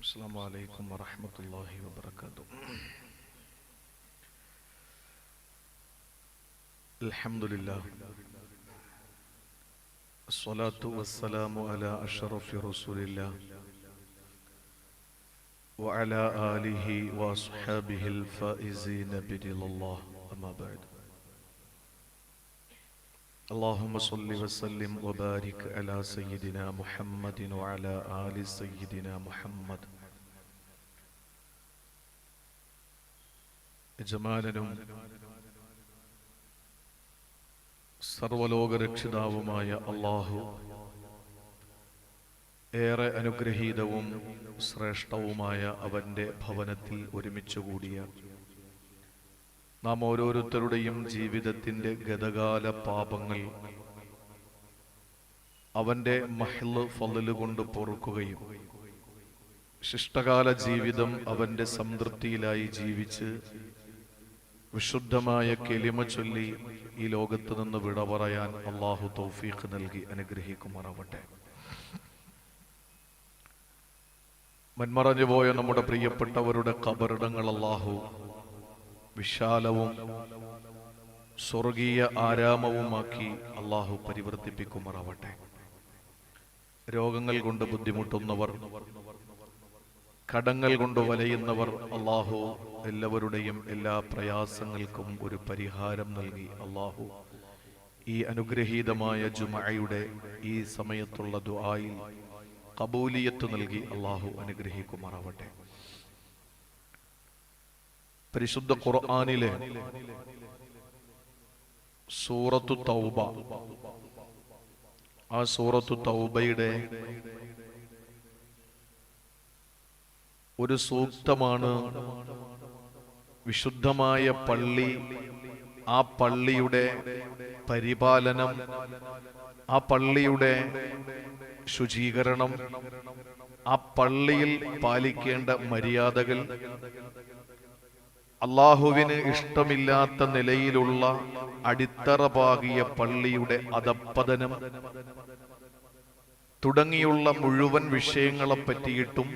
السلام عليكم ورحمة الله وبركاته. الحمد لله. الصلاة والسلام على أشرف رسول الله وعلى آله وأصحابه الفائزين برضا الله. أما بعد. اللهم صل وسلم وبارك على سيدنا محمد وعلى آل سيدنا محمد ജമാലനും സർവലോക രക്ഷിതാവുമായ അള്ളാഹു ഏറെ അനുഗ്രഹീതവും ശ്രേഷ്ഠവുമായ അവന്റെ ഭവനത്തിൽ ഒരുമിച്ച് കൂടിയ നാം ഓരോരുത്തരുടെയും ജീവിതത്തിന്റെ ഗതകാല പാപങ്ങൾ അവന്റെ മഹിൾ ഫضൽ കൊണ്ട് പൊറുക്കുകയും ശിഷ്ടകാല ജീവിതം അവന്റെ സംതൃപ്തിയിലായി ജീവിച്ച് വിശുദ്ധമായ കെലിമ ചൊല്ലി ഈ ലോകത്ത് നിന്ന് വിട പറയാൻ അള്ളാഹു തൗഫീഖ് നൽകി അനുഗ്രഹിക്കുമാറാവട്ടെ. മന്മറഞ്ഞു പോയ നമ്മുടെ പ്രിയപ്പെട്ടവരുടെ കബറിടങ്ങൾ അള്ളാഹു വിശാലവും സ്വർഗീയ ആരാമവുമാക്കി അള്ളാഹു പരിവർത്തിപ്പിക്കുമാറാവട്ടെ. രോഗങ്ങൾ കൊണ്ട് ബുദ്ധിമുട്ടുന്നവർ കടങ്ങൾ കൊണ്ട് വലയുന്നവർ അള്ളാഹു എല്ലാവരുടെയും എല്ലാ പ്രയാസങ്ങൾക്കും ഒരു പരിഹാരം നൽകി. അള്ളാഹു ഈ അനുഗ്രഹീതമായ ജുമയുടെ ഈ സമയത്തുള്ള ദുആയിൽ കബൂലിയത്ത് നൽകി. അള്ളാഹു അനുഗ്രഹിക്കുമാറാവട്ടെ. പരിശുദ്ധ ഖുർആാനിലെ സൂറത്തു തൗബ. ആ സൂറത്തു തൗബയുടെ ഒരു സൂക്തമാണ് വിശുദ്ധമായ പള്ളി ആ പള്ളിയുടെ പരിപാലനം ആ പള്ളിയുടെ ശുചീകരണം ആ പള്ളിയിൽ പാലിക്കേണ്ട മര്യാദകൾ അള്ളാഹുവിന് ഇഷ്ടമില്ലാത്ത നിലയിലുള്ള അടിത്തറ പാകിയ പള്ളിയുടെ അധപ്പതനം തുടങ്ങിയുള്ള മുഴുവൻ വിഷയങ്ങളെ പറ്റിയിട്ടും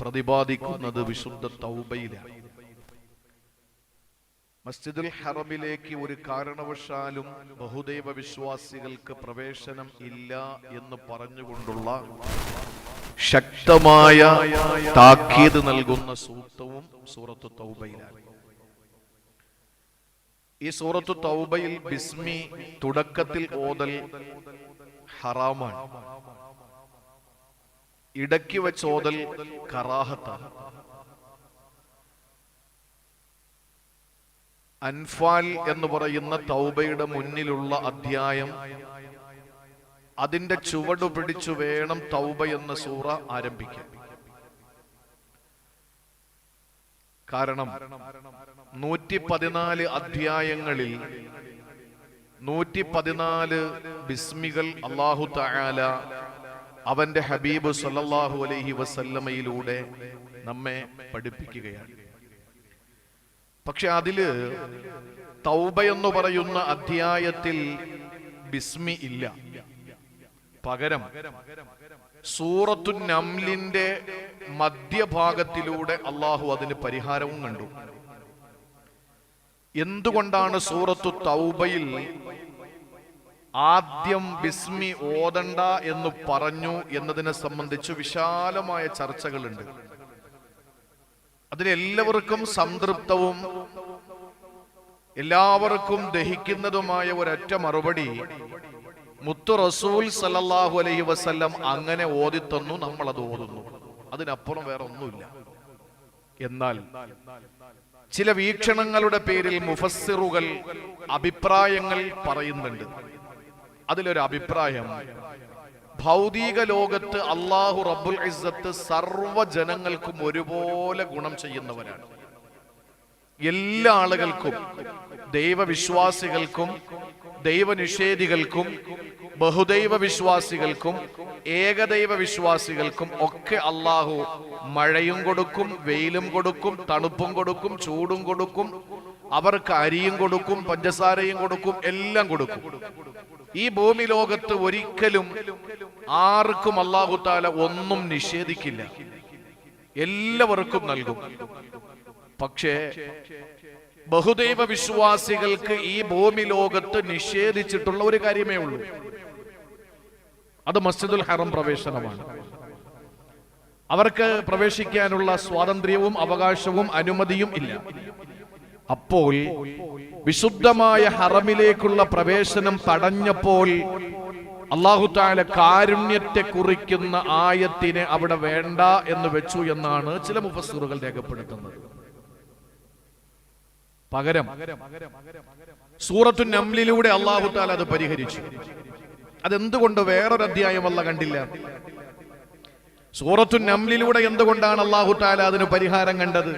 പ്രതിപാദിക്കുന്നത് വിശുദ്ധ തൗബയിലാണ്. മസ്ജിദുൽ ഹറമിലേക്ക് ഒരു കാരണവശാലും ബഹുദൈവ വിശ്വാസികൾക്ക് പ്രവേശനം ഇല്ല എന്ന് പറഞ്ഞുകൊണ്ടുള്ള ശക്തമായ താക്കീത് നൽകുന്ന സൂക്തവും സൂറത്ത് തൗബയിലാണ്. ഈ സൂറത്തു തൗബയിൽ ബിസ്മി തുടക്കത്തിൽ ഓതൽ ഹറാമാണ്. ഇടയ്ക്ക് വെച്ച് ഓതൽ കറാഹത്താണ് അൻഫാൽ എന്ന് പറയുന്ന തൗബയുടെ മുന്നിലുള്ള അധ്യായം അതിന്റെ ചുവടു പിടിച്ചു വേണം തൗബ എന്ന സൂറ ആരംഭിക്കാൻ. കാരണം നൂറ്റി പതിനാല് അധ്യായങ്ങളിൽ നൂറ്റി പതിനാല് ബിസ്മികൾ അള്ളാഹു തആല അവന്റെ ഹബീബ് സല്ലാഹു അലൈഹി വസല്ലമയിലൂടെ നമ്മെ പഠിപ്പിക്കുകയാണ്. പക്ഷെ അതിൽ തൗബ എന്ന് പറയുന്ന അധ്യായത്തിൽ ബിസ്മി ഇല്ല. പകരം സൂറത്തു നംലിന്റെ മധ്യഭാഗത്തിലൂടെ അള്ളാഹു അതിന് പരിഹാരവും കണ്ടു. എന്തുകൊണ്ടാണ് സൂറത്തു തൗബയിൽ ആദ്യം ബിസ്മി ഓതണ്ട എന്ന് പറഞ്ഞു എന്നതിനെ സംബന്ധിച്ച് വിശാലമായ ചർച്ചകളുണ്ട്. അതിലെല്ലാവർക്കും സംതൃപ്തവും എല്ലാവർക്കും ദഹിക്കുന്നതുമായ ഒരൊറ്റ മറുപടി മുത്തു റസൂൽ സല്ലല്ലാഹു അലൈഹി വസ്ല്ലം അങ്ങനെ ഓതിത്തന്നു നമ്മൾ അത് ഓതുന്നു. അതിനപ്പുറം വേറെ ഒന്നുമില്ല എന്നാൽ ചില വീക്ഷണങ്ങളുടെ പേരിൽ മുഫസ്സിറുകൾ അഭിപ്രായങ്ങൾ പറയുന്നുണ്ട്. അതിലൊരു അഭിപ്രായം ഭൗതിക ലോകത്ത് അള്ളാഹു റബ്ബുൽ ഇസ്സത്ത് സർവ ജനങ്ങൾക്കും ഒരുപോലെ ഗുണം ചെയ്യുന്നവരാണ്. എല്ലാ ആളുകൾക്കും ദൈവവിശ്വാസികൾക്കും ദൈവനിഷേധികൾക്കും ബഹുദൈവ വിശ്വാസികൾക്കും ഏകദൈവ വിശ്വാസികൾക്കും ഒക്കെ അള്ളാഹു മഴയും കൊടുക്കും വെയിലും കൊടുക്കും തണുപ്പും കൊടുക്കും ചൂടും കൊടുക്കും അവർക്ക് അരിയും കൊടുക്കും പഞ്ചസാരയും കൊടുക്കും എല്ലാം കൊടുക്കും. ഈ ഭൂമി ലോകത്ത് ഒരിക്കലും ആർക്കും അള്ളാഹു താല ഒന്നും നിഷേധിക്കില്ല. എല്ലാവർക്കും നൽകും. പക്ഷേ ബഹുദൈവ വിശ്വാസികൾക്ക് ഈ ഭൂമി ലോകത്ത് നിഷേധിച്ചിട്ടുള്ള ഒരു കാര്യമേ ഉള്ളൂ. അത് മസ്ജിദുൽ ഹറം പ്രവേശനമാണ്. അവർക്ക് പ്രവേശിക്കാനുള്ള സ്വാതന്ത്ര്യവും അവകാശവും അനുമതിയും ഇല്ല. അപ്പോൾ വിശുദ്ധമായ ഹറമിലേക്കുള്ള പ്രവേശനം തടഞ്ഞപ്പോൾ അള്ളാഹു താല കാരുണ്യത്തെ കുറിക്കുന്ന ആയത്തിനെ അവിടെ വേണ്ട എന്ന് വെച്ചു എന്നാണ് ചില മുഫസ്സൂറുകൾ രേഖപ്പെടുത്തുന്നത്. പകരം. സൂറത്തു നംലിലൂടെ അള്ളാഹു താല അത് പരിഹരിച്ചു. അതെന്തുകൊണ്ട് വേറൊരു അധ്യായം അല്ല കണ്ടില്ല? സൂറത്തു നംലിലൂടെ എന്തുകൊണ്ടാണ് അള്ളാഹു താല അതിന് പരിഹാരം കണ്ടത്?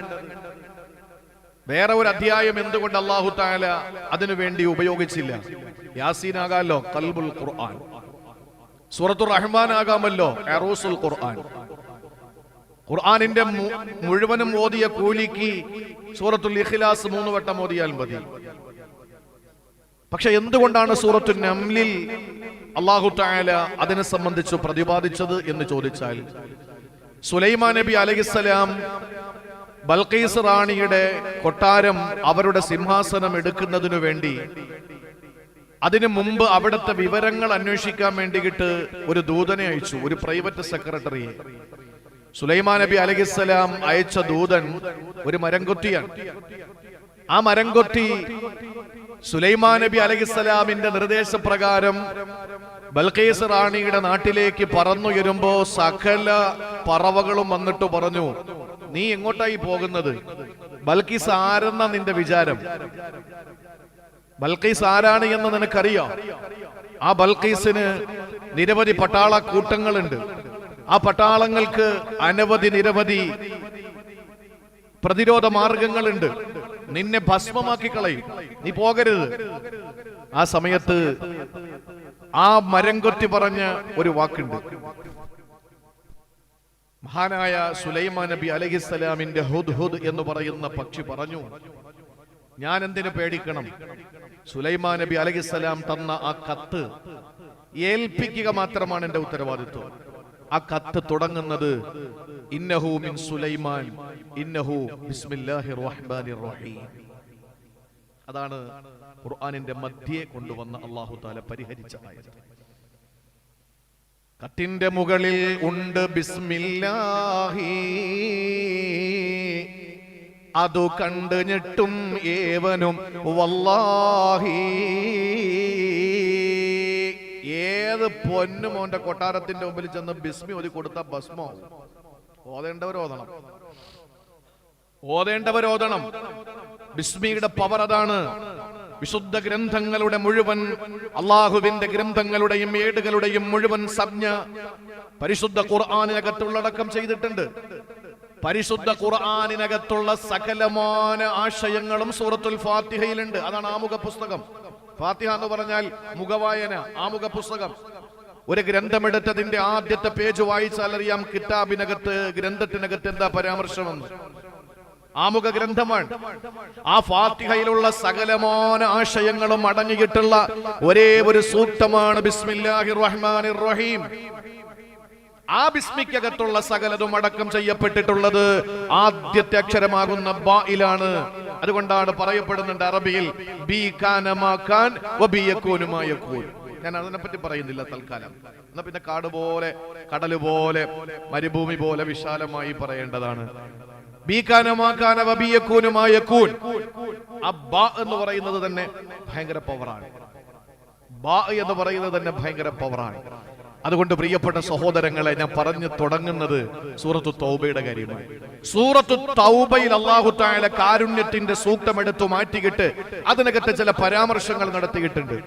വേറെ ഒരു അധ്യായം എന്തുകൊണ്ട് അള്ളാഹു താല അതിനു വേണ്ടി ഉപയോഗിച്ചില്ല? യാസീനാകാമല്ലോ കൽബുൽ ഖുർആൻ. സൂറത്തു റഹ്മാൻ ആകാമല്ലോ ഖുർആൻ. ഖുർആനിന്റെ മുഴുവനും ഓതിയ കൂലിക്ക് സൂറത്തുൽ ഇഖ്ലാസ് മൂന്ന് വട്ടം ഓതിയാൽ മതി. പക്ഷെ എന്തുകൊണ്ടാണ് സൂറത്തു നംലിൽ അള്ളാഹു ടായാല അതിനെ സംബന്ധിച്ച് പ്രതിപാദിച്ചത് എന്ന് ചോദിച്ചാൽ സുലൈമാ നബി അലഹിസ്സലാം ബൽഖീസ് റാണിയുടെ കൊട്ടാരം അവരുടെ സിംഹാസനം എടുക്കുന്നതിനു വേണ്ടി അതിനു മുമ്പ് അവിടുത്തെ വിവരങ്ങൾ അന്വേഷിക്കാൻ വേണ്ടിയിട്ട് ഒരു ദൂതനെ അയച്ചു ഒരു പ്രൈവറ്റ് സെക്രട്ടറിയെ. സുലൈമാൻ നബി അലഹിസ്സലാം അയച്ച ദൂതൻ ഒരു മരംകൊത്തിയാണ്. ആ മരംകൊത്തി സുലൈമാൻ നബി അലഹിസ്സലാമിന്റെ നിർദ്ദേശപ്രകാരം ബൽഖീസ് റാണിയുടെ നാട്ടിലേക്ക് പറന്നുയരുമ്പോ സകല പറവകളും വന്നിട്ട് പറഞ്ഞു നീ എങ്ങോട്ടായി പോകുന്നത്? ബൽക്കീസ് ആരെന്ന നിന്റെ വിചാരം? ബൽക്കീസ് ആരാണ് എന്ന് നിനക്കറിയാം? ആ ബൽക്കീസിന് നിരവധി പട്ടാള കൂട്ടങ്ങളുണ്ട് ആ പട്ടാളങ്ങൾക്ക് അനവധി നിരവധി പ്രതിരോധ മാർഗങ്ങളുണ്ട്. നിന്നെ ഭസ്മമാക്കി കളയും. നീ പോകരുത്. ആ സമയത്ത് ആ മരം കൊത്തി പറഞ്ഞ ഒരു വാക്കുണ്ട്. മഹാനായ സുലൈമാ നബി അലഹിസ്സലാമിന്റെ ഹുദ് ഹുദ് എന്ന് പറയുന്ന പക്ഷി പറഞ്ഞു ഞാൻ എന്തിനു പേടിക്കണം? സുലൈമാ നബി അലഹിസ്സലാം തന്ന ആ കത്ത് ഏൽപ്പിക്കുക മാത്രമാണ് എന്റെ ഉത്തരവാദിത്വം. ആ കത്ത് തുടങ്ങുന്നത് ഇന്നഹു മിൻ സുലൈമാൻ ഇന്നഹു ബിസ്മില്ലാഹിർ റഹ്മാനിർ റഹീം. അതാണ് ഖുർആനിന്റെ മധ്യേ കൊണ്ടുവന്ന അള്ളാഹു താല പരിഹരിച്ച ആയത്. കത്തിന്റെ മുകളിൽ ഉണ്ട് ബിസ്മില്ലാഹി. അതു കണ്ടു ഞെട്ടും ഏവനും വല്ലാഹി. ഏത് പൊന്നുമോന്റെ കൊട്ടാരത്തിന്റെ മുമ്പിൽ ചെന്ന് ബിസ്മി ഒരു കൊടുത്ത ഭസ്മോ ഓതേണ്ടവർ ഓതണം ഓതേണ്ടവർ ഓതണം ബിസ്മിയുടെ പവർ അതാണ്. വിശുദ്ധ ഗ്രന്ഥങ്ങളുടെ മുഴുവൻ അള്ളാഹുവിന്റെ ഗ്രന്ഥങ്ങളുടെയും ഏടുകളുടെയും മുഴുവൻ സംജ്ഞ പരിശുദ്ധ ഖുർആാനിനകത്തുള്ളടക്കം ചെയ്തിട്ടുണ്ട്. പരിശുദ്ധ ഖുർആാനിനകത്തുള്ള സകലമാന ആശയങ്ങളും സൂറത്തുൽ ഫാത്തിഹയിലുണ്ട്. അതാണ് ആമുഖ പുസ്തകം. ഫാത്തിഹ എന്ന് പറഞ്ഞാൽ മുഖവായന ആമുഖ പുസ്തകം. ഒരു ഗ്രന്ഥമെടുത്തതിന്റെ ആദ്യത്തെ പേജ് വായിച്ചാൽ അറിയാം കിതാബിനകത്ത് ഗ്രന്ഥത്തിനകത്ത് എന്താ പരാമർശമെന്ന് ആമുഖ ഗ്രന്ഥമാണ്. ആ ഫാത്തിഹയിലുള്ള സകലമാന ആശയങ്ങളും അടങ്ങിയിട്ടുള്ള ഒരേ ഒരു സൂക്തമാണ് ബിസ്മില്ലാഹിർ റഹ്മാനിർ റഹീം. ആ ബിസ്മിക്കകത്തുള്ള സകലതും അടക്കം ചെയ്യപ്പെട്ടിട്ടുള്ളത് ആദ്യത്തെ അക്ഷരമാകുന്ന ബായിലാണ് അതുകൊണ്ടാണ് പറയപ്പെടുന്നുണ്ട് അറബിയിൽ ബി കാനമാക്കാൻ ഞാൻ അതിനെപ്പറ്റി പറയുന്നില്ല തൽക്കാലം. എന്നാ പിന്നെ കാട് പോലെ കടൽ പോലെ മരുഭൂമി പോലെ വിശാലമായി പറയേണ്ടതാണ്. എന്ന് പറയുന്നത് തന്നെ ഭയങ്കര പവറാണ് ബാ എന്ന് പറയുന്നത് തന്നെ ഭയങ്കര പവറാണ് അതുകൊണ്ട് പ്രിയപ്പെട്ട സഹോദരങ്ങളെ ഞാൻ പറഞ്ഞു തുടങ്ങുന്നത് സൂറത്തു തൗബയുടെ കാര്യമാണ്. സൂറത്തു തൗബയിൽ അള്ളാഹു തആല കാരുണ്യത്തിന്റെ സൂക്തമെടുത്തു മാറ്റിയിട്ട് അതിനകത്ത് ചില പരാമർശങ്ങൾ നടത്തിയിട്ടുണ്ട്.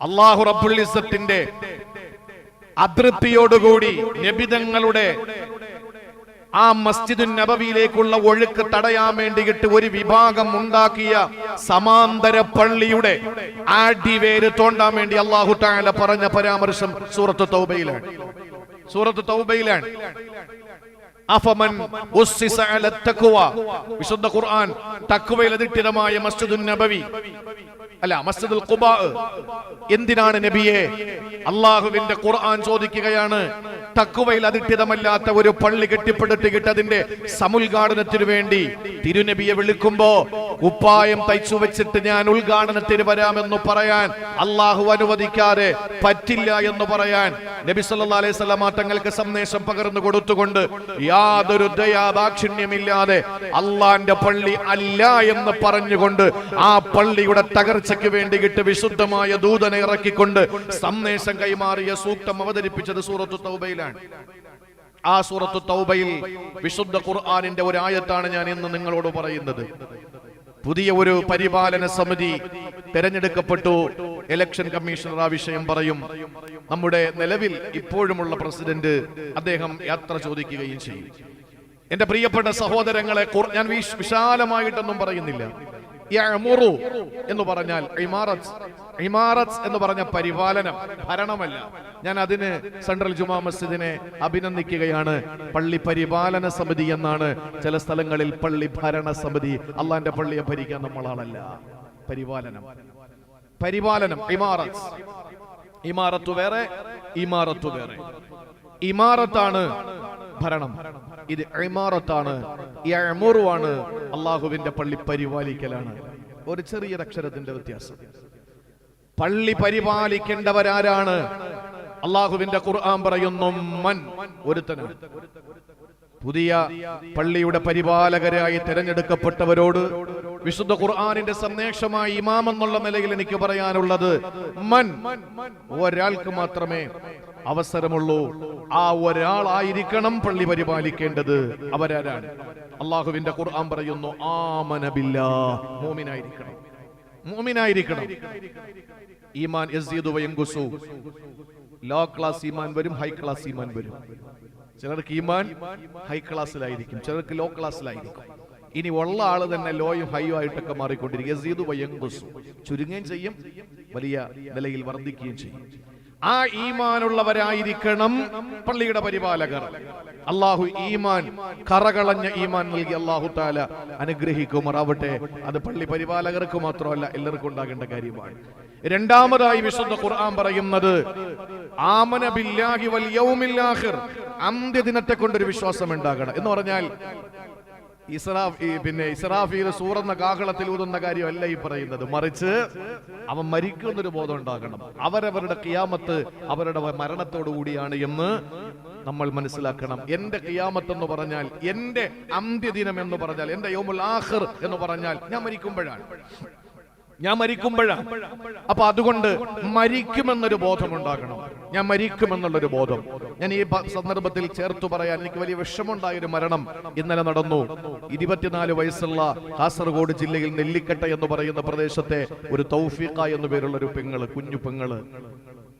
അള്ളാഹു റബ്ബുൽ ഇസ്സത്തിന്റെ അതൃപ്തിയോടുകൂടി നബിതങ്ങളുടെ ആ മസ്ജിദുൻ നബവിയിലേക്കുള്ള ഒഴുക്ക് തടയാൻ വേണ്ടിയിട്ട് ഒരു വിഭാഗം ഉണ്ടാക്കിയ സമാന്തര പള്ളിയുടെ ആടിവേര് തോണ്ടാൻ വേണ്ടി അള്ളാഹു താല പറഞ്ഞ പരാമർശം സൂറത്ത് തൗബയിലാണ്. സൂറത്ത് തൗബയിലാണ്. അഫമൻ വിശുദ്ധ ഖുർആൻ തഖ്വയിൽ അധിഷ്ഠിതമായ മസ്ജിദുൻ നബവി. അല്ല മസ്ജിദുൽ എന്തിനാണ് നബിയെ? അള്ളാഹുവിന്റെ ഖുർആൻ ചോദിക്കുകയാണ് തക്കുവയിൽ അധിഷ്ഠിതമല്ലാത്ത ഒരു പള്ളി കെട്ടിപ്പടുത്തിട്ട് കിട്ടതിന്റെ സമുദ്ഘാടനത്തിനു വേണ്ടി തിരുനബിയെ വിളിക്കുമ്പോ കുപ്പായം തയ്ച്ചു വെച്ചിട്ട് ഞാൻ ഉദ്ഘാടനത്തിന് വരാമെന്ന് പറയാൻ അള്ളാഹു അനുവദിക്കാതെ പറ്റില്ല എന്ന് പറയാൻ നബി സല്ലാ അലൈഹി തങ്ങൾക്ക് സന്ദേശം പകർന്നു കൊടുത്തുകൊണ്ട് യാതൊരു ദയാദാക്ഷിണ്യമില്ലാതെ അള്ളാന്റെ പള്ളി അല്ല എന്ന് പറഞ്ഞുകൊണ്ട് ആ പള്ളിയുടെ തകർച്ചയ്ക്ക് വേണ്ടിയിട്ട് വിശുദ്ധമായ ദൂതനെ ഇറക്കിക്കൊണ്ട് സന്ദേശം കൈമാറിയ സൂക്തം അവതരിപ്പിച്ചത് സൂറത്തു തൗബയിലാണ്. ആ സൂറത്തു തൗബയിൽ വിശുദ്ധ ഖുർആാനിന്റെ ഒരു ആയത്താണ് ഞാൻ ഇന്ന് നിങ്ങളോട് പറയുന്നത്. പുതിയ ഒരു പരിപാലന സമിതി തെരഞ്ഞെടുക്കപ്പെട്ടു. ഇലക്ഷൻ കമ്മീഷണർ ആ വിഷയം പറയും. നമ്മുടെ നിലവിൽ ഇപ്പോഴുമുള്ള പ്രസിഡന്റ് അദ്ദേഹം യാത്ര ചോദിക്കുകയും ചെയ്യും. എന്റെ പ്രിയപ്പെട്ട സഹോദരങ്ങളെ ഞാൻ വിശാലമായിട്ടൊന്നും പറയുന്നില്ല. എന്ന് പറഞ്ഞാൽ ഇമാറത്ത്. ഇമാറത്ത് എന്ന് പറഞ്ഞ പരിപാലനം ഭരണമല്ല. ഞാൻ അതിന് സെൻട്രൽ ജുമാ മസ്ജിദിനെ അഭിനന്ദിക്കുകയാണ്. പള്ളി പരിപാലന സമിതി എന്നാണ് ചില സ്ഥലങ്ങളിൽ പള്ളി ഭരണ സമിതി. അള്ളാന്റെ പള്ളിയെ ഭരിക്കാൻ നമ്മളാളല്ല. പരിപാലനം. പരിപാലനം ഇമാറത്ത്. ഇമാറത്ത് വേറെ ഇമാറത്ത് വേറെ. ഇമാറത്താണ് ഭരണം. ഇത് ഇമാറത്താണ്. ആണ് അള്ളാഹുവിന്റെ പള്ളി പരിപാലിക്കലാണ്. ഒരു ചെറിയ അക്ഷരത്തിന്റെ വ്യത്യാസം. പള്ളി പരിപാലിക്കേണ്ടവരാരാണ്? അള്ളാഹുവിന്റെ ഖുർആൻ പറയുന്നു മൻ ഒരുത്തനാണ്. പുതിയ പള്ളിയുടെ പരിപാലകരായി തിരഞ്ഞെടുക്കപ്പെട്ടവരോട് വിശുദ്ധ ഖുർആാനിന്റെ സന്ദേശമായി ഇമാം എന്നുള്ള നിലയിൽ എനിക്ക് പറയാനുള്ളത് മൻ ഒരാൾക്ക് മാത്രമേ അവസരമുള്ളൂ. ആ ഒരാളായിരിക്കണം പള്ളി പരിപാലിക്കേണ്ടത്. അവരാരാണ്? അള്ളാഹുവിന്റെ ഖുർആൻ പറയുന്നു ആമനബില്ല മോമിനായിരിക്കണം. മോമിനായിരിക്കണം ഈമാൻ ലോ ക്ലാസ് ഈമാൻ വരും ഹൈ ക്ലാസ് ഈമാൻ വരും. ചിലർക്ക് ഈമാൻ ഹൈ ക്ലാസ്സിലായിരിക്കും ചിലർക്ക് ലോ ക്ലാസ്സിലായിരിക്കും. ഇനി ഉള്ള ആൾ തന്നെ ലോയും ഹൈയും ആയിട്ടൊക്കെ മാറിക്കൊണ്ടിരിക്കും. ചുരുങ്ങുകയും ചെയ്യും വലിയ നിലയിൽ വർദ്ധിക്കുകയും ചെയ്യും. ആ ഈമാനുള്ളവരായിരിക്കണം പള്ളിയുടെ പരിപാലകർ. അള്ളാഹു ഈമാൻ കറകളഞ്ഞ ഈമാൻ നൽകി അള്ളാഹു താല അനുഗ്രഹിക്കുമാറാവട്ടെ. അത് പള്ളി പരിപാലകർക്ക് മാത്രമല്ല എല്ലാവർക്കും ഉണ്ടാകേണ്ട കാര്യമാണ്. രണ്ടാമതായി വിശുദ്ധ ഖുർആൻ പറയുന്നത് ആമന ബില്ലാഹി വൽ യൗമിൽ ആഖിർ. അന്ത്യദിനത്തെ കൊണ്ടൊരു വിശ്വാസം ഉണ്ടാകണം എന്ന് പറഞ്ഞാൽ ഇസ്രാഫ് പിന്നെ ഇസ്രാഫീൽ സൂറന്ന കാഹളത്തിൽ ഊതുന്ന കാര്യമല്ല ഈ പറയുന്നത്. മറിച്ച് അവൻ മരിക്കുന്നൊരു ബോധം ഉണ്ടാകണം. അവരവരുടെ കിയാമത്ത് അവരുടെ മരണത്തോടു കൂടിയാണ് എന്ന് നമ്മൾ മനസ്സിലാക്കണം. എന്റെ കിയാമത്ത് എന്ന് പറഞ്ഞാൽ എന്റെ അന്ത്യദിനം എന്ന് പറഞ്ഞാൽ എന്റെ യോമുൽ ആഖിർ എന്ന് പറഞ്ഞാൽ ഞാൻ മരിക്കുമ്പോഴാണ്. ഞാൻ മരിക്കുമ്പോഴാണ്. അപ്പൊ അതുകൊണ്ട് മരിക്കുമെന്നൊരു ബോധം ഉണ്ടാകണം ഞാൻ മരിക്കുമെന്നുള്ളൊരു ബോധം. ഞാൻ ഈ സന്ദർഭത്തിൽ ചേർത്തു പറയാൻ എനിക്ക് വലിയ വിഷമുണ്ടായ ഒരു മരണം ഇന്നലെ നടന്നു. ഇരുപത്തിനാല് വയസ്സുള്ള കാസർഗോഡ് ജില്ലയിൽ നെല്ലിക്കട്ട എന്ന് പറയുന്ന പ്രദേശത്തെ ഒരു തൗഫീഖ എന്നു പേരുള്ള ഒരു പെങ്ങൾ കുഞ്ഞു പെങ്ങൾ.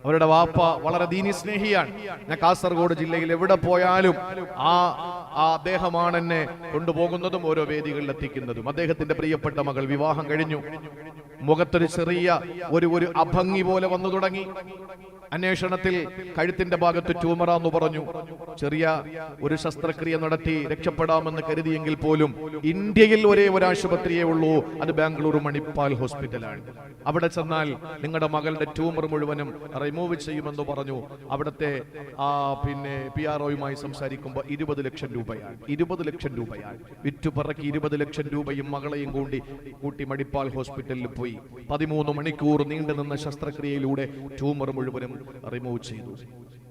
അവരുടെ വാപ്പ വളരെ ദീനി സ്നേഹിയാണ്. ഞാൻ കാസർഗോഡ് ജില്ലയിൽ എവിടെ പോയാലും ആ ആ അദ്ദേഹമാണ് എന്നെ കൊണ്ടുപോകുന്നതും ഓരോ വേദികളിൽ എത്തിക്കുന്നതും. അദ്ദേഹത്തിന്റെ പ്രിയപ്പെട്ട മകൾ വിവാഹം കഴിഞ്ഞു. മുഖത്തൊരു ചെറിയ ഒരു ഒരു അഭംഗി പോലെ വന്നു തുടങ്ങി. അന്വേഷണത്തിൽ കഴുത്തിന്റെ ഭാഗത്ത് ട്യൂമറാന്ന് പറഞ്ഞു. ചെറിയ ഒരു ശസ്ത്രക്രിയ നടത്തി രക്ഷപ്പെടാമെന്ന് കരുതിയെങ്കിൽ പോലും ഇന്ത്യയിൽ ഒരേ ഒരു ആശുപത്രിയേ ഉള്ളൂ. അത് ബാംഗ്ലൂർ മണിപ്പാൽ ഹോസ്പിറ്റലാണ്. അവിടെ ചെന്നാൽ നിങ്ങളുടെ മകളുടെ ട്യൂമർ മുഴുവനും റിമൂവ് ചെയ്യുമെന്ന് പറഞ്ഞു. അവിടുത്തെ ആ പിന്നെ പി ആർ ഒയുമായി സംസാരിക്കുമ്പോൾ ഇരുപത് ലക്ഷം രൂപയാണ്. ഇരുപത് ലക്ഷം രൂപയാണ്. വിറ്റുപറക്കി ഇരുപത് ലക്ഷം രൂപയും മകളെയും കൂടി കൂട്ടി മണിപ്പാൽ ഹോസ്പിറ്റലിൽ പോയി. പതിമൂന്ന് മണിക്കൂർ നീണ്ടു നിന്ന ശസ്ത്രക്രിയയിലൂടെ ട്യൂമർ മുഴുവനും റിമൂവ് ചെയ്തു.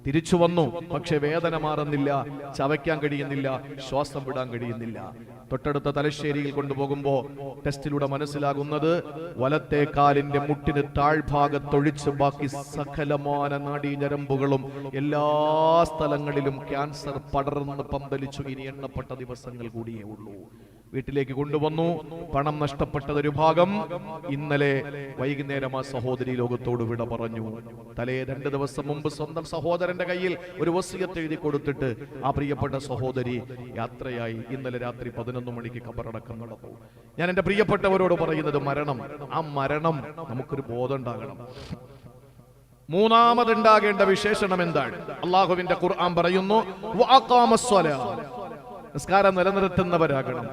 തിരിച്ചു വന്നു. പക്ഷെ വേദന മാറുന്നില്ല. ചവയ്ക്കാൻ കഴിയുന്നില്ല. ശ്വാസം വിടാൻ കഴിയുന്നില്ല. തൊട്ടടുത്ത തലശ്ശേരിയിൽ കൊണ്ടുപോകുമ്പോ ടെസ്റ്റിലൂടെ മനസ്സിലാകുന്നത് വലത്തെ കാലിന്റെ മുട്ടിന് താഴ്ഭാഗത്തൊഴിച്ച് ബാക്കി സകലമാന നാഡീഞരമ്പുകളും എല്ലാ സ്ഥലങ്ങളിലും ക്യാൻസർ പടർന്ന് പന്തലിച്ചു ഇനി എണ്ണപ്പെട്ട ദിവസങ്ങൾ കൂടിയേ ഉള്ളൂ. വീട്ടിലേക്ക് കൊണ്ടുവന്നു. പണം നഷ്ടപ്പെട്ടത് ഒരു ഭാഗം ഇന്നലെ വൈകുന്നേരം ആ സഹോദരി ലോകത്തോട് വിട പറഞ്ഞു. തലേ രണ്ട് ദിവസം മുമ്പ് സ്വന്തം സഹോദരന്റെ കയ്യിൽ ഒരു വസിയത്ത് എഴുതി കൊടുത്തിട്ട് ആ പ്രിയപ്പെട്ട സഹോദരി യാത്രയായി ഇന്നലെ രാത്രി പതിനൊന്ന് മണിക്ക് കബറടക്കം നടന്നു. ഞാൻ എന്റെ പ്രിയപ്പെട്ടവരോട് പറയുന്നത് മരണം ആ മരണം നമുക്കൊരു ബോധം ഉണ്ടാകണം മൂന്നാമതുണ്ടാകേണ്ട വിശേഷണം എന്താണ്? അള്ളാഹുവിന്റെ ഖുർആൻ പറയുന്നു. നിസ്കാരം നിലനിർത്തുന്നവരാകണം.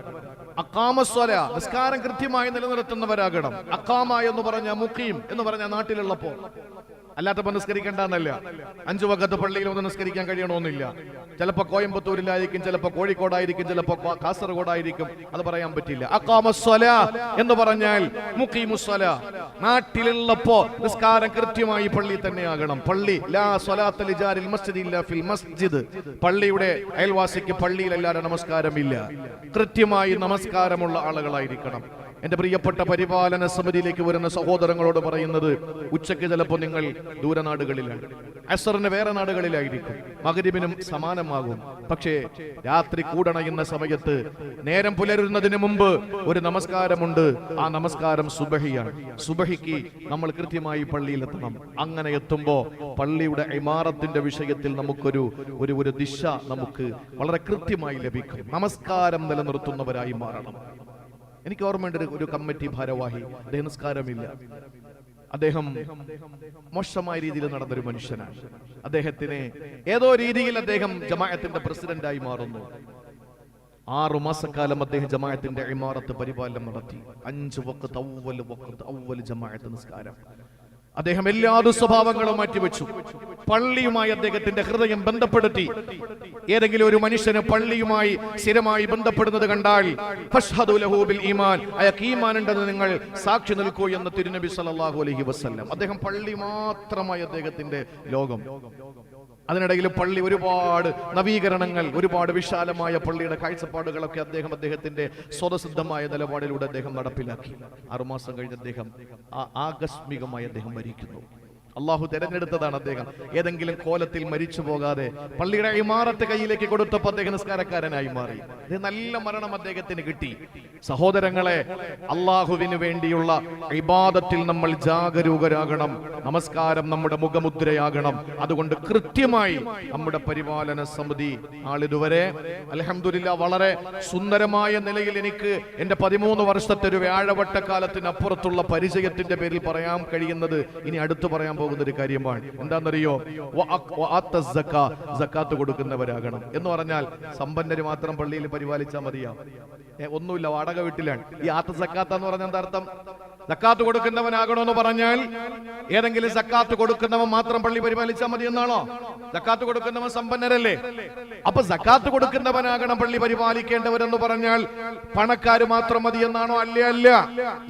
അക്കാമസ്വല നിസ്കാരം കൃത്യമായി നിലനിർത്തുന്നവരാകണം. അക്കാമ എന്ന് പറഞ്ഞ മുഖീം എന്ന് പറഞ്ഞ നാട്ടിലുള്ളപ്പോ അല്ലാത്തപ്പോ നിസ്കരിക്കേണ്ടെന്നല്ല അഞ്ചു വക്കത്ത് പള്ളിയിൽ ഒന്ന് നിസ്കരിക്കാൻ കഴിയണമെന്നില്ല. ചിലപ്പോ കോയമ്പത്തൂരിലായിരിക്കും ചിലപ്പോ കോഴിക്കോടായിരിക്കും ചിലപ്പോ കാസർഗോഡായിരിക്കും. അത് പറയാൻ പറ്റില്ല. അക്കാമസ്വല എന്ന് പറഞ്ഞാൽ മുഖീമുസ്വല നാട്ടിലുള്ളപ്പോ നിസ്കാരം കൃത്യമായി പള്ളി തന്നെയാകണം. പള്ളി ലാ സ്വലാത്ത ലിജാരിൽ മസ്ജിദ് ഫിൽ മസ്ജിദ്. പള്ളിയുടെ അയൽവാസിക്ക് പള്ളിയിൽ നമസ്കാരം ഇല്ല കൃത്യമായി നമസ്കാരമുള്ള ആളുകളായിരിക്കണം. എന്റെ പ്രിയപ്പെട്ട പരിപാലന സമിതിയിലേക്ക് വരുന്ന സഹോദരങ്ങളോട് പറയുന്നത് ഉച്ചയ്ക്ക് ചിലപ്പോൾ നിങ്ങൾ ദൂരനാടുകളിലാണ് അസറിന് വേറെ നാടുകളിലായിരിക്കും. മകരിബിനും സമാനമാകും. പക്ഷേ രാത്രി കൂടണയുന്ന സമയത്ത് നേരം പുലരുന്നതിന് മുമ്പ് ഒരു നമസ്കാരമുണ്ട്. ആ നമസ്കാരം സുബഹിയാണ്. സുബഹിക്ക് നമ്മൾ കൃത്യമായി പള്ളിയിലെത്തണം. അങ്ങനെ എത്തുമ്പോ പള്ളിയുടെ ഇമാറത്തിന്റെ വിഷയത്തിൽ നമുക്കൊരു ഒരു ഒരു ദിശ നമുക്ക് വളരെ കൃത്യമായി ലഭിക്കും. നമസ്കാരം നിലനിർത്തുന്നവരായി മാറണം. എനിക്ക് ഓർമ്മയുണ്ട് ഒരു- കമ്മിറ്റി ഭാരവാഹി. അദ്ദേഹം നിസ്കാരമില്ല. അദ്ദേഹം മോശമായ രീതിയിൽ നടന്നൊരു മനുഷ്യനാണ്. അദ്ദേഹത്തിന് ഏതോ രീതിയിൽ അദ്ദേഹം ജമാഅത്തിന്റെ പ്രസിഡന്റായി മാറുന്നു. ആറു മാസക്കാലം അദ്ദേഹം ജമാഅത്തിന്റെ ഇമാറത്ത് പരിപാലനം നടത്തി. അഞ്ച് വക്കത്ത് ഔവൽ വക്കത്ത് ഔവൽ ജമാഅത്ത് നിസ്കാരം. അദ്ദേഹം എല്ലാ ദുസ്വഭാവങ്ങളും മാറ്റിവെച്ചു. പള്ളിയുമായി അദ്ദേഹത്തിന്റെ ഹൃദയം ബന്ധപ്പെടുത്തി. ഏതെങ്കിലും ഒരു മനുഷ്യന് പള്ളിയുമായി സ്ഥിരമായി ബന്ധപ്പെടുന്നത് കണ്ടാൽ ഈമാൻ അയാൾക്ക് ഉണ്ടെന്ന് നിങ്ങൾ സാക്ഷി നിൽക്കൂ എന്ന് തിരുനബി സല്ലല്ലാഹു അലഹി വസല്ലം. അദ്ദേഹം പള്ളി മാത്രമായി അദ്ദേഹത്തിന്റെ ലോകം. അതിനിടയിൽ പള്ളി ഒരുപാട് നവീകരണങ്ങൾ ഒരുപാട് വിശാലമായ പള്ളിയുടെ കാഴ്ചപ്പാടുകളൊക്കെ അദ്ദേഹം അദ്ദേഹത്തിന്റെ സ്വതസിദ്ധമായ നിലപാടിലൂടെ അദ്ദേഹം നടപ്പിലാക്കി. ആറുമാസം കഴിഞ്ഞ് അദ്ദേഹം ആ- ആകസ്മികമായി അദ്ദേഹം മരിക്കുന്നു. അള്ളാഹു തെരഞ്ഞെടുത്തതാണ് അദ്ദേഹം. ഏതെങ്കിലും കോലത്തിൽ മരിച്ചു പോകാതെ പള്ളിയുടെ ഇമാറത്ത് കയ്യിലേക്ക് കൊടുത്തപ്പോൾ അദ്ദേഹം നിസ്കാരക്കാരനായി മാറി. ഇത് നല്ല മരണം അദ്ദേഹത്തിന് കിട്ടി. സഹോദരങ്ങളെ അള്ളാഹുവിന് വേണ്ടിയുള്ള ഇബാദത്തിൽ നമ്മൾ ജാഗരൂകരാകണം. നമസ്കാരം നമ്മുടെ മുഖമുദ്രയാകണം. അതുകൊണ്ട് കൃത്യമായി നമ്മുടെ പരിപാലന സമിതി ആളിതുവരെ അലഹമില്ല വളരെ സുന്ദരമായ നിലയിൽ എനിക്ക് എന്റെ പതിമൂന്ന് വർഷത്തെ ഒരു വ്യാഴവട്ടക്കാലത്തിനപ്പുറത്തുള്ള പരിചയത്തിന്റെ പേരിൽ പറയാൻ കഴിയുന്നത് ഇനി അടുത്ത് പറയാൻ പോകുന്ന ഒരു കാര്യമാണ്. എന്താണെന്നറിയോ? സക്കാത്ത് കൊടുക്കുന്നവരാകണം. എന്ന് പറഞ്ഞാൽ സമ്പന്നര് മാത്രം പള്ളിയിൽ പരിപാലിച്ചാൽ മതിയാ ഒന്നുമില്ല വാടക വീട്ടിലാണ്. ഈ ആത്ത സക്കാത്ത എന്ന് പറഞ്ഞ എന്താ അർത്ഥം? സക്കാത്ത് കൊടുക്കുന്നവനാകണമെന്ന് പറഞ്ഞാൽ ഏതെങ്കിലും സക്കാത്ത് കൊടുക്കുന്നവൻ മാത്രം പള്ളി പരിപാലിച്ചാൽ മതി എന്നാണോ? സക്കാത്ത് കൊടുക്കുന്നവൻ സമ്പന്നരല്ലേ? അപ്പൊ സക്കാത്ത് കൊടുക്കുന്നവനാകണം പള്ളി പരിപാലിക്കേണ്ടവരെന്ന് പറഞ്ഞാൽ പണക്കാര് മാത്രം മതി എന്നാണോ? അല്ലേ അല്ല.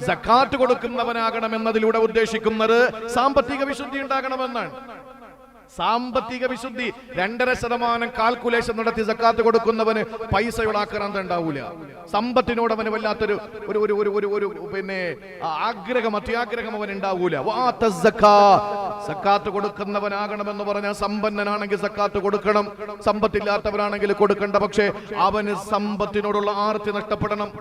സക്കാത്ത് കൊടുക്കുന്നവനാകണം എന്നതിലൂടെ ഉദ്ദേശിക്കുന്നത് സാമ്പത്തിക വിശുദ്ധി ഉണ്ടാകണമെന്നാണ്. സാമ്പത്തിക വിശുദ്ധി രണ്ടര ശതമാനം കാൽക്കുലേഷൻ നടത്തി സക്കാത്ത് കൊടുക്കുന്നവന് പൈസയുള്ള ആക്രാന്തം ഉണ്ടാവൂല. സമ്പത്തിനോട് അവന് വല്ലാത്തൊരു ഒരു ഒരു ഒരു ഒരു ഒരു പിന്നെ ആഗ്രഹം അത്യാഗ്രഹം അവൻ ഉണ്ടാവൂല. സക്കാത്ത് കൊടുക്കുന്നവനാകണമെന്ന് പറഞ്ഞ സമ്പന്നനാണെങ്കിൽ സക്കാത്ത് കൊടുക്കണം. സമ്പത്തില്ലാത്തവനാണെങ്കിൽ കൊടുക്കണ്ട. പക്ഷേ അവന് സമ്പത്തിനോടുള്ള ആർത്തി നഷ്ടപ്പെടണം.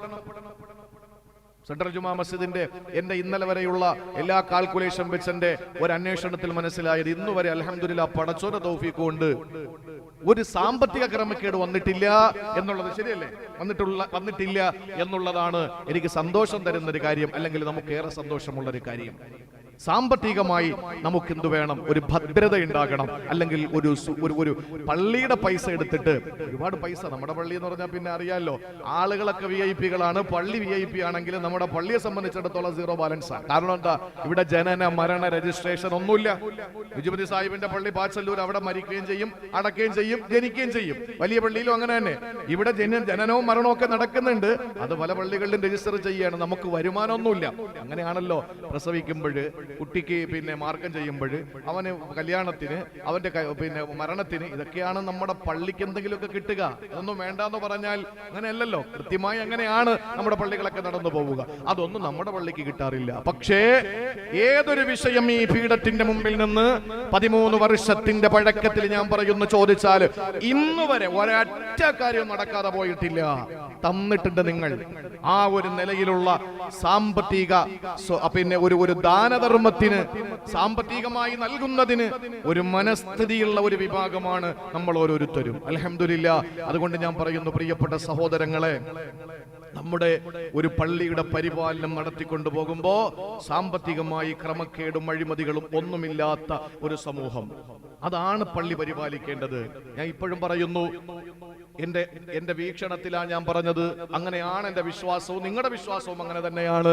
സെൻട്രൽ ജുമാ മസ്ജിദിന്റെ എന്റെ ഇന്നലെ വരെയുള്ള എല്ലാ കാൽക്കുലേഷൻ വെച്ചന്റെ ഒരു അന്വേഷണത്തിൽ മനസ്സിലായത് ഇന്നു വരെ അലഹമില്ല പടച്ചോര തൗഫീഖ് ഒരു സാമ്പത്തിക ക്രമക്കേട് വന്നിട്ടില്ല എന്നുള്ളത് ശരിയല്ലേ? വന്നിട്ടുള്ള വന്നിട്ടില്ല എന്നുള്ളതാണ് എനിക്ക് സന്തോഷം തരുന്ന ഒരു കാര്യം അല്ലെങ്കിൽ നമുക്ക് ഏറെ സന്തോഷമുള്ള ഒരു കാര്യം. സാമ്പത്തികമായി നമുക്ക് എന്ത് വേണം? ഒരു ഭദ്രത ഉണ്ടാകണം. അല്ലെങ്കിൽ ഒരു ഒരു പള്ളിയുടെ പൈസ എടുത്തിട്ട് ഒരുപാട് പൈസ നമ്മുടെ പള്ളി എന്ന് പറഞ്ഞാൽ പിന്നെ അറിയാമല്ലോ ആളുകളൊക്കെ വി ഐ പികളാണ് പള്ളി വി ഐ പി ആണെങ്കിൽ നമ്മുടെ പള്ളിയെ സംബന്ധിച്ചിടത്തോളം സീറോ ബാലൻസ് ആണ്. കാരണം എന്താ? ഇവിടെ ജനന മരണ രജിസ്ട്രേഷൻ ഒന്നുമില്ല. വിജുപതി സാഹിബിന്റെ പള്ളി പാച്ചല്ലൂർ അവിടെ മരിക്കുകയും ചെയ്യും അടക്കുകയും ചെയ്യും ജനിക്കുകയും ചെയ്യും. വലിയ പള്ളിയിലും അങ്ങനെ തന്നെ. ഇവിടെ ജന ജനനവും മരണവും ഒക്കെ നടക്കുന്നുണ്ട്. അത് പല പള്ളികളിലും രജിസ്റ്റർ ചെയ്യാണ് നമുക്ക് വരുമാനമൊന്നുമില്ല. അങ്ങനെയാണല്ലോ പ്രസവിക്കുമ്പോൾ കുട്ടിക്ക് പിന്നെ മാർക്കം ചെയ്യുമ്പോൾ അവന് കല്യാണത്തിന് അവന്റെ പിന്നെ മരണത്തിന് ഇതൊക്കെയാണ് നമ്മുടെ പള്ളിക്ക് എന്തെങ്കിലുമൊക്കെ കിട്ടുക. അതൊന്നും വേണ്ടാന്ന് പറഞ്ഞാൽ അങ്ങനെയല്ലല്ലോ. കൃത്യമായി അങ്ങനെയാണ് നമ്മുടെ പള്ളികളൊക്കെ നടന്നു പോവുക. അതൊന്നും നമ്മുടെ പള്ളിക്ക് കിട്ടാറില്ല. പക്ഷേ ഏതൊരു വിഷയം ഈ പീഠത്തിന്റെ മുമ്പിൽ നിന്ന് പതിമൂന്ന് വർഷത്തിന്റെ പഴക്കത്തിൽ ഞാൻ പറയുന്നു ചോദിച്ചാൽ ഇന്ന് വരെ ഒരൊറ്റ കാര്യം നടക്കാതെ പോയിട്ടില്ല. തന്നിട്ടുണ്ട് നിങ്ങൾ. ആ ഒരു നിലയിലുള്ള സാമ്പത്തിക പിന്നെ ഒരു ഒരു ദാനധർമ്മത്തിന് സാമ്പത്തികമായി നൽകുന്നതിന് ഒരു മനസ്ഥിതിയുള്ള ഒരു വിഭാഗമാണ് നമ്മൾ ഓരോരുത്തരും. അലഹമില്ല അതുകൊണ്ട് ഞാൻ പറയുന്നു പ്രിയപ്പെട്ട സഹോദരങ്ങളെ നമ്മുടെ ഒരു പള്ളിയുടെ പരിപാലനം നടത്തിക്കൊണ്ടു പോകുമ്പോ സാമ്പത്തികമായി ക്രമക്കേടും അഴിമതികളും ഒന്നുമില്ലാത്ത ഒരു സമൂഹം. അതാണ് പള്ളി പരിപാലിക്കേണ്ടത്. ഞാൻ ഇപ്പോഴും പറയുന്നു എന്റെ എന്റെ വീക്ഷണത്തിലാണ് ഞാൻ പറഞ്ഞത്. അങ്ങനെയാണ് എന്റെ വിശ്വാസവും നിങ്ങളുടെ വിശ്വാസവും അങ്ങനെ തന്നെയാണ്.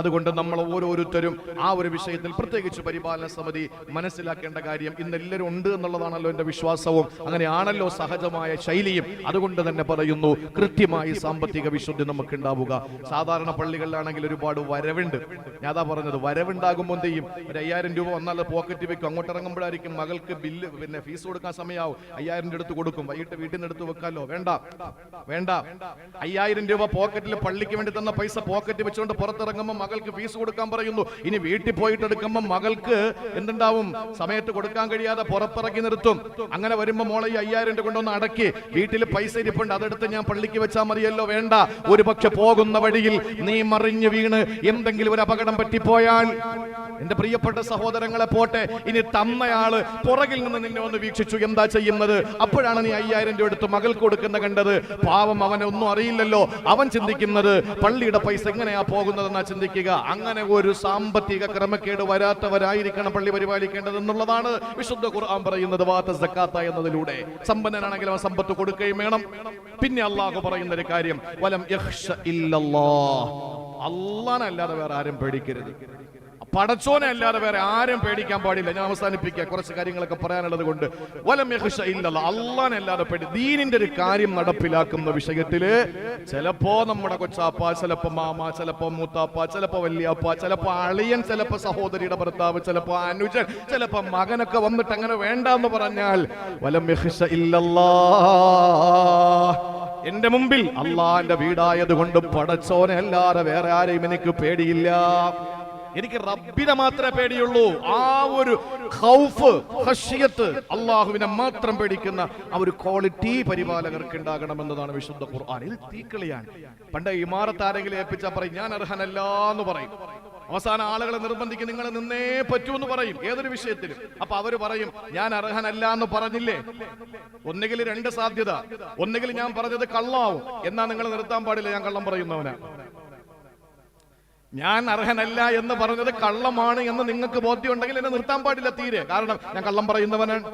അതുകൊണ്ട് നമ്മൾ ഓരോരുത്തരും ആ ഒരു വിഷയത്തിൽ പ്രത്യേകിച്ച് പരിപാലന സമിതി മനസ്സിലാക്കേണ്ട കാര്യം ഇന്ന് എല്ലാവരും ഉണ്ട് എന്നുള്ളതാണല്ലോ എന്റെ വിശ്വാസവും. അങ്ങനെയാണല്ലോ സഹജമായ ശൈലിയും. അതുകൊണ്ട് തന്നെ പറയുന്നു കൃത്യമായി സാമ്പത്തിക വിശുദ്ധി നമുക്ക് ഉണ്ടാവുക സാധാരണ പള്ളികളിലാണെങ്കിൽ ഒരുപാട് വരവുണ്ട്. ഞാൻ അതാ പറഞ്ഞത് വരവുണ്ടാകുമ്പോൾ എന്ത് ചെയ്യും? ഒരു അയ്യായിരം രൂപ വന്നാൽ പോക്കറ്റ് വെക്കും. അങ്ങോട്ട് ഇറങ്ങുമ്പോഴായിരിക്കും മകൾക്ക് ബില്ല് പിന്നെ ഫീസ് കൊടുക്കാൻ സമയമാവും അയ്യായിരം അടുത്ത് കൊടുക്കും. വൈകിട്ട് വീട്ടിൽ നിന്ന് എടുത്ത് വെക്കാലോ? വേണ്ട വേണ്ട. അയ്യായിരം രൂപ പോക്കറ്റിൽ പള്ളിക്ക് വേണ്ടി തന്ന പൈസ പോക്കറ്റ് വെച്ചുകൊണ്ട് പുറത്തിറങ്ങുമ്പോൾ മകൾക്ക് ഫീസ് കൊടുക്കാൻ പറയുന്നു. ഇനി വീട്ടിൽ പോയിട്ട് എടുക്കുമ്പോൾ മകൾക്ക് എന്തുണ്ടാവും? സമയത്ത് കൊടുക്കാൻ കഴിയാതെ പുറത്തിറക്കി നിർത്തും. അങ്ങനെ വരുമ്പോ മോളെ ഈ അയ്യായിരം രൂപ കൊണ്ടൊന്ന് അടക്കി. വീട്ടിൽ പൈസ ഇരിപ്പുണ്ട് അതെടുത്ത് ഞാൻ പള്ളിക്ക് വെച്ചാൽ മതിയല്ലോ വേണ്ട. ഒരു പക്ഷെ പോകുന്ന വഴിയിൽ നീ മറിഞ്ഞു വീണ് എന്തെങ്കിലും ഒരു അപകടം പറ്റിപ്പോയാൽ എന്റെ പ്രിയപ്പെട്ട സഹോദരങ്ങളെ പോട്ടെ ഇനി തന്നയാൾ പുറകിൽ നിന്ന് നിന്നെ ഒന്ന് വീക്ഷിച്ചു. എന്താ ചെയ്യുന്നത്? അപ്പോഴാണ് നീ അയ്യായിരം രൂപ എടുത്ത് മകൾക്ക് കൊടുക്കുന്ന കണ്ടത്? പാവം അവനെ ഒന്നും അറിയില്ലല്ലോ. അവൻ ചിന്തിക്കുന്നത് പള്ളിയുടെ പൈസ എങ്ങനെയാ പോകുന്നതെന്നാ ചിന്തിക്കുക. അങ്ങനെ ഒരു സാമ്പത്തിക ക്രമക്കേട് വരാത്തവരായിരിക്കണം പള്ളി പരിപാലിക്കേണ്ടത് എന്നുള്ളതാണ് വിശുദ്ധ ഖുർആൻ പറയുന്നത്. വാത്ത സക്കാത്ത എന്നതിലൂടെ സമ്പന്നനാണെങ്കിൽ അവൻ സമ്പത്ത് കൊടുക്കുകയും വേണം. പിന്നെ അള്ളാഹു പറയുന്ന ഒരു കാര്യം. വലം അല്ലാതെ വേറെ ആരും പേടിക്കരുത്. പടച്ചോനെ അല്ലാതെ വേറെ ആരും പേടിക്കാൻ പാടില്ല. ഞാൻ അവസാനിപ്പിക്കുക കുറച്ച് കാര്യങ്ങളൊക്കെ പറയാനുള്ളത് കൊണ്ട്. വലം അല്ലാനെ അല്ലാതെ പേടി. ദീനിന്റെ ഒരു കാര്യം നടപ്പിലാക്കുന്ന വിഷയത്തിൽ ചിലപ്പോ നമ്മുടെ കൊച്ചാപ്പ ചിലപ്പോ മാമ ചിലപ്പോ മൂത്താപ്പ ചിലപ്പോ വല്യാപ്പ ചിലപ്പോ അളിയൻ ചിലപ്പോ സഹോദരിയുടെ ഭർത്താവ് ചിലപ്പോ അനുജൻ ചിലപ്പോ മകനൊക്കെ വന്നിട്ട് അങ്ങനെ വേണ്ട എന്ന് പറഞ്ഞാൽ വലം യഖ്ഷ ഇല്ലല്ലാഹ് എന്റെ മുമ്പിൽ അള്ളാന്റെ വീടായത് കൊണ്ട് പടച്ചോനെ അല്ലാതെ വേറെ ആരെയും എനിക്ക് പേടിയില്ല. എനിക്ക് റബ്ബിനെ മാത്രമേ പേടിയുള്ളൂ. ആ ഒരു ഖൗഫ് ഹഷിയത്ത് അള്ളാഹുവിനെ മാത്രം പേടിക്കുന്ന ആ ഒരു ക്വാളിറ്റി പരിപാലകർക്ക് ഉണ്ടാകണമെന്നതാണ് വിശുദ്ധ ഖുർആൻ. ഇത് തീക്കളിയാണ്. പണ്ട് ഇമാറത്ത് ആരെങ്കിലും ഏൽപ്പിച്ചാൽ പറയും ഞാൻ അർഹനല്ല എന്ന് പറയും. അവസാന ആളുകളെ നിർബന്ധിക്കും നിങ്ങൾ നിന്നേ പറ്റൂ എന്ന് പറയും ഏതൊരു വിഷയത്തിലും. അപ്പൊ അവർ പറയും ഞാൻ അർഹനല്ല എന്ന് പറഞ്ഞില്ലേ? ഒന്നുകിൽ രണ്ട് സാധ്യത. ഒന്നുകിൽ ഞാൻ പറഞ്ഞത് കള്ളാവും. എന്നാ നിങ്ങൾ നിർത്താൻ പാടില്ല ഞാൻ കള്ളം പറയുന്നവനാ. ഞാൻ അർഹനല്ല എന്ന് പറഞ്ഞത് കള്ളമാണ് എന്ന് നിങ്ങൾക്ക് ബോധ്യമുണ്ടെങ്കിൽ എന്നെ നിർത്താൻ പാടില്ല തീരെ. കാരണം ഞാൻ കള്ളം പറയുന്നവനാണ്.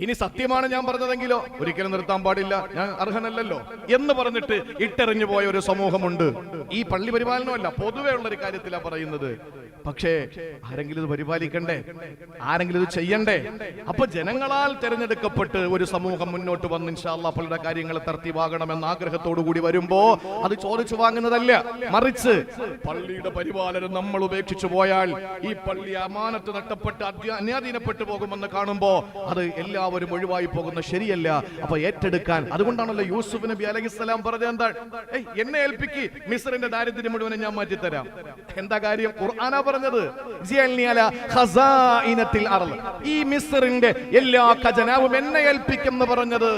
ഇനി സത്യമാണ് ഞാൻ പറഞ്ഞതെങ്കിലോ ഒരിക്കലും നിർത്താൻ പാടില്ല. ഞാൻ അർഹനല്ലല്ലോ എന്ന് പറഞ്ഞിട്ട് ഇട്ടെറിഞ്ഞു പോയ ഒരു സമൂഹമുണ്ട്. ഈ പള്ളി പരിപാലനമല്ല പൊതുവേ ഉള്ള ഒരു കാര്യത്തിലാണ് പറയുന്നത്. പക്ഷേ ആരെങ്കിലും ഇത് പരിപാലിക്കണ്ടേ? ആരെങ്കിലും ഇത് ചെയ്യണ്ടേ? അപ്പൊ ജനങ്ങളാൽ തെരഞ്ഞെടുക്കപ്പെട്ട് ഒരു സമൂഹം മുന്നോട്ട് വന്ന് ഇൻഷാല്ല പള്ളിയുടെ കാര്യങ്ങൾ തർത്തിവാകണമെന്ന ആഗ്രഹത്തോടു കൂടി വരുമ്പോ അത് ചോദിച്ചു വാങ്ങുന്നതല്ല മറിച്ച് പള്ളിയുടെ പരിപാലനം നമ്മൾ ഉപേക്ഷിച്ചു പോയാൽ ഈ പള്ളി അമാനത്ത് നഷ്ടപ്പെട്ട് അധ്യ- അന്യാധീനപ്പെട്ടു പോകുമെന്ന് കാണുമ്പോ അത് എല്ലാവരും ഒഴിവായി പോകുന്ന ശരിയല്ല. അപ്പൊ ഏറ്റെടുക്കാൻ. അതുകൊണ്ടാണല്ലോ യൂസുഫ് നബി അലഹിസ്സലാം പറഞ്ഞത് എന്താ എന്നെ ഏൽപ്പിക്ക്. മിസ്റിന്റെ ദാരിദ്ര്യം മുഴുവനെ ഞാൻ മാറ്റിത്തരാം. എന്താ കാര്യം? ഖുർആാനാ പറഞ്ഞത്. ഈ മിസ്റിന്റെ എല്ലാ ഖജനാവും എന്നെ ഏൽപ്പിക്കെന്ന് പറഞ്ഞത്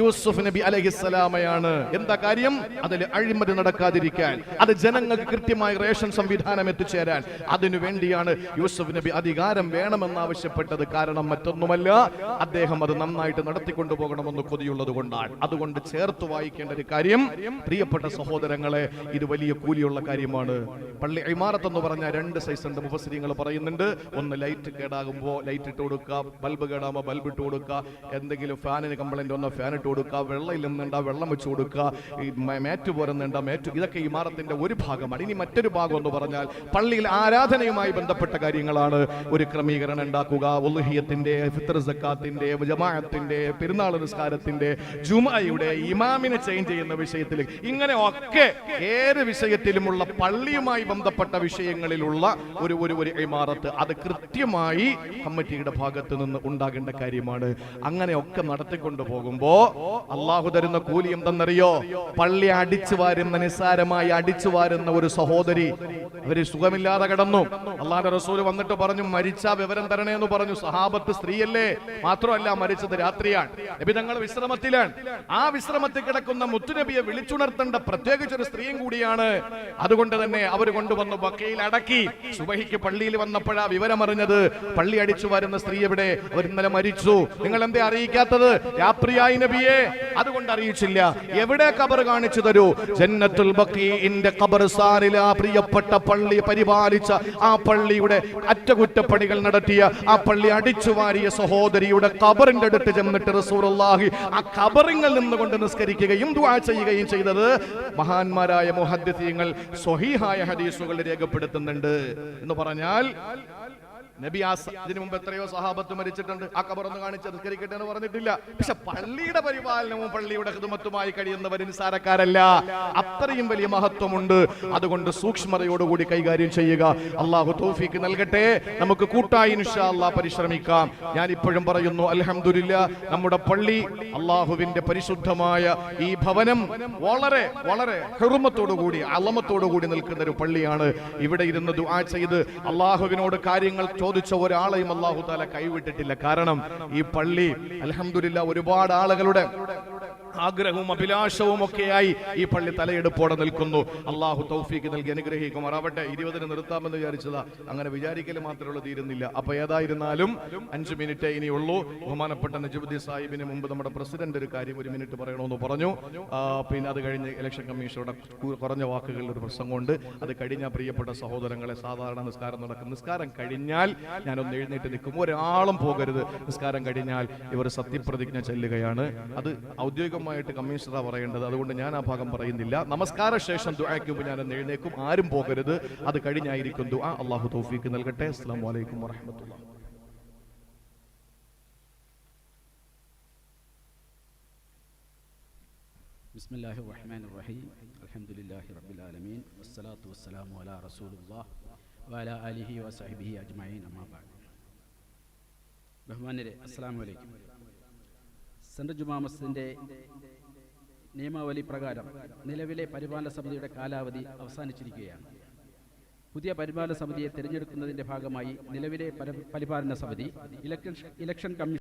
യൂസുഫ് നബി അലഹിസ്സലാമയാണ് എന്താ കാര്യം? അതിൽ അഴിമതി നടക്കാതിരിക്കാൻ. അത് ജനങ്ങൾക്ക് കൃത്യമായി റേഷൻ സംവിധാനം എത്തിച്ചേരാൻ. അതിനു വേണ്ടിയാണ് യൂസുഫ് നബി അധികാരം വേണമെന്ന് ആവശ്യപ്പെട്ടത് കാരണം മറ്റൊന്നുമല്ല അദ്ദേഹം അത് നന്നായിട്ട് നടത്തിക്കൊണ്ടു പോകണമെന്ന് കൊതിയുള്ളത് കൊണ്ടാണ്. അതുകൊണ്ട് ചേർത്ത് വായിക്കേണ്ട ഒരു കാര്യം പ്രിയപ്പെട്ട സഹോദരങ്ങളെ ഇത് വലിയ കൂലിയുള്ള കാര്യമാണ്. പള്ളി ഇമാറത്ത് എന്ന് പറഞ്ഞ രണ്ട് സൈസ് ഉണ്ട്. മുഫസിരിങ്ങൾ പറയുന്നുണ്ട് ഒന്ന് ലൈറ്റ് കേടാകുമ്പോൾ ലൈറ്റ് ഇട്ട് കൊടുക്കുക ബൾബ് കേടാകുമ്പോ ബൾബ് ഇട്ട് കൊടുക്കുക എന്തെങ്കിലും ഫാനിന് കംപ്ലൈന്റ് വന്നാൽ ഫാൻ ഇട്ട് കൊടുക്കുക വെള്ളം ഇല്ലെന്നുണ്ട വെള്ളം വെച്ച് കൊടുക്കുക മാറ്റ് പോരുന്നുണ്ട മാറ്റ് ഇതൊക്കെ ഇമാറത്തിന്റെ ഒരു ഭാഗമാണ്. ഇനി മറ്റൊരു ഭാഗം എന്ന് പറഞ്ഞാൽ പള്ളിയിൽ ആരാധനയുമായി ബന്ധപ്പെട്ട കാര്യങ്ങളാണ്. ഒരു ക്രമീകരണം ഉണ്ടാക്കുക ഉലുഹിയത്തിന്റെ ഫിത്തർ സക്കാത്തിന്റെ ജമാഅത്തിന്റെ പെരുന്നാൾ നിസ്കാരത്തിന്റെ ജുമയുടെ ഇമാമിനെ ചേഞ്ച് ചെയ്യുന്ന വിഷയത്തിൽ ഇങ്ങനെ ഒക്കെ ഏത് വിഷയത്തിലുമുള്ള പള്ളിയുമായി ബന്ധപ്പെട്ട വിഷയങ്ങളിലുള്ള ഒരു ഒരു ഒരു ഇമാറത്ത് അത് കൃത്യമായി കമ്മിറ്റിയുടെ ഭാഗത്ത് നിന്ന് ഉണ്ടാകേണ്ട കാര്യമാണ്. അങ്ങനെയൊക്കെ നടത്തിക്കൊണ്ട് പോകുമ്പോ അള്ളാഹു തരുന്ന കൂലി എന്തെന്നറിയോ? പള്ളി അടിച്ചു വാരുന്ന നിസ്സാരമായി അടിച്ചു വാരുന്ന ഒരു സഹോദരി അവർ സുഖമില്ലാതെ കിടന്നു. അള്ളാഹുന്റെ റസൂൽ വന്നിട്ട് പറഞ്ഞു മരിച്ച വിവരം തരണേ എന്ന് പറഞ്ഞു. സഹാബത്ത് സ്ത്രീയല്ലേ? മാത്രമല്ല മരിച്ചത് രാത്രിയാണ്. നബി തങ്ങൾ വിശ്രമത്തിലാണ്. ആ വിശ്രമത്തിൽ കിടക്കുന്ന മുത്തുനബിയെ വിളിച്ചുണർത്തേണ്ട പ്രത്യേകിച്ച് ഒരു സ്ത്രീയും കൂടിയാണ്. അതുകൊണ്ട് തന്നെ അവർ കൊണ്ടുവന്ന് ബക്കയിൽ അടക്കി സുബഹിക്ക് പള്ളി പള്ളിയിൽ വന്നപ്പോഴാ വിവരമറിഞ്ഞത്. പള്ളി അടിച്ചു വരുന്ന സ്ത്രീ എവിടെ? അവർ ഇന്നലെ മരിച്ചു. നിങ്ങൾ എന്തേ അറിയിക്കാത്തത്? രാത്രിയായി നബിയെ. അതുകൊണ്ട് അറിയിച്ചില്ല. എവിടെ കബർ കാണിച്ചു തരൂ? ജന്നത്തുൽ ബഖീഇന്റെ ഖബർസ്ഥാനിൽ ആ പ്രിയപ്പെട്ട പള്ളി പരിപാലിച്ച ആ പള്ളിയുടെ അറ്റകുറ്റപ്പണികൾ നടത്തിയ ആ പള്ളി അടിച്ചു വാരിയ സഹോദരിയുടെ ഖബറിന്റെ അടുത്ത് ചെന്നിട്ട് റസൂലുള്ളാഹി ആ ഖബറിങ്ങൾ നിന്നുകൊണ്ട് നിസ്കരിക്കുകയും ദുആ ചെയ്യുകയും ചെയ്തത് മഹാന്മാരായ മുഹദ്ദിസീങ്ങൾ സ്വഹീഹായ ഹദീസുകൾ രേഖപ്പെടുത്തുന്നുണ്ട്. എന്ന് പറഞ്ഞാൽ നബി ആ ഇതിനു മുമ്പ് എത്രയോ സഹാബത്ത് മരിച്ചിട്ടുണ്ട്. ആ കബറൊന്ന് കാണിച്ച് നിസ്കരിക്കട്ടെ എന്ന് പറഞ്ഞിട്ടില്ല. പക്ഷെ പള്ളിയുടെ പരിപാലനവും പള്ളിയുടെ ഹിതമത്തുമായി കഴിയുന്നവർ നിസാരക്കാരല്ല. അത്രയും വലിയ മഹത്വമുണ്ട്. അതുകൊണ്ട് സൂക്ഷ്മതയോടുകൂടി കൈകാര്യം ചെയ്യുക. അള്ളാഹു തൗഫീക്ക് നൽകട്ടെ. നമുക്ക് കൂട്ടായി ഇൻഷാ അല്ലാഹ് പരിശ്രമിക്കാം. ഞാൻ ഇപ്പോഴും പറയുന്നു അലഹമില്ല നമ്മുടെ പള്ളി അള്ളാഹുവിന്റെ പരിശുദ്ധമായ ഈ ഭവനം വളരെ വളരെ ഹെറുമത്തോടുകൂടി അളമത്തോടുകൂടി നിൽക്കുന്ന ഒരു പള്ളിയാണ്. ഇവിടെ ഇരുന്ന് ദുആ ചെയ്ത് അള്ളാഹുവിനോട് കാര്യങ്ങൾ ചോദിച്ച ഒരാളെയും അള്ളാഹു താല കൈവിട്ടിട്ടില്ല. കാരണം ഈ പള്ളി അലഹമില്ല ഒരുപാട് ആളുകളുടെ ആഗ്രഹവും അഭിലാഷവും ഒക്കെയായി ഈ പള്ളി തലയെടുപ്പോടെ നിൽക്കുന്നു. അള്ളാഹു തൗഫീക്ക് നൽകി അനുഗ്രഹിക്കുമാറാവട്ടെ. ഇരുപതിന് നിർത്താമെന്ന് വിചാരിച്ചതാ. അങ്ങനെ വിചാരിക്കൽ മാത്രമേ ഉള്ളൂ തീരുന്നില്ല. അപ്പൊ ഏതായിരുന്നാലും അഞ്ചു മിനിറ്റ് ഇനിയുള്ളൂ. ബഹുമാനപ്പെട്ട നജുബുദ്ദീൻ സാഹിബിന് മുമ്പ് നമ്മുടെ പ്രസിഡന്റ് ഒരു കാര്യം ഒരു മിനിറ്റ് പറയണമെന്ന് പറഞ്ഞു. പിന്നെ അത് കഴിഞ്ഞ് ഇലക്ഷൻ കമ്മീഷനുടെ കുറഞ്ഞ വാക്കുകളിൽ ഒരു പ്രസംഗമുണ്ട് അത് കഴിഞ്ഞ പ്രിയപ്പെട്ട സഹോദരങ്ങളെ സാധാരണ നിസ്കാരം നടക്കും. നിസ്കാരം കഴിഞ്ഞാൽ ഞാനൊന്ന് എഴുന്നേറ്റ് നിൽക്കും. ഒരാളും പോകരുത്. നിസ്കാരം കഴിഞ്ഞാൽ ഇവർ സത്യപ്രതിജ്ഞ ചെല്ലുകയാണ്. അത് ഔദ്യോഗികമായിട്ട് കമ്മീഷണറാ പറയേണ്ടത് അതുകൊണ്ട് ഞാൻ ആ ഭാഗം പറയുന്നില്ല നമസ്കാര ശേഷം ദുആയ്ക്ക് മുമ്പ് ഞാൻ ഒന്ന് എഴുന്നേക്കും ആരും പോകരുത് അത് കഴിഞ്ഞായിരിക്കും ദുആ അള്ളാഹു തൗഫീക്ക് നൽകട്ടെ അസ്സാം വലൈക്കും വറഹമത്തുള്ള بسم الله الرحمن الرحيم الحمد لله رب العالمين والصلاة والسلام على رسول الله وعلى آله وصحبه أجمعين أما بعد ബഹുമാനരെ അസ്സാം വലൈക്കും സെൻട്രൽ ജുമാ മസ്ജിദിന്റെ നിയമാവലി പ്രകാരം നിലവിലെ പരിപാലന സമിതിയുടെ കാലാവധി അവസാനിച്ചിരിക്കുകയാണ്. പുതിയ പരിപാലന സമിതിയെ തിരഞ്ഞെടുക്കുന്നതിന്റെ ഭാഗമായി നിലവിലെ പരിപാലന സമിതി ഇലക്ഷൻ ഇലക്ഷൻ കമ്മീഷൻ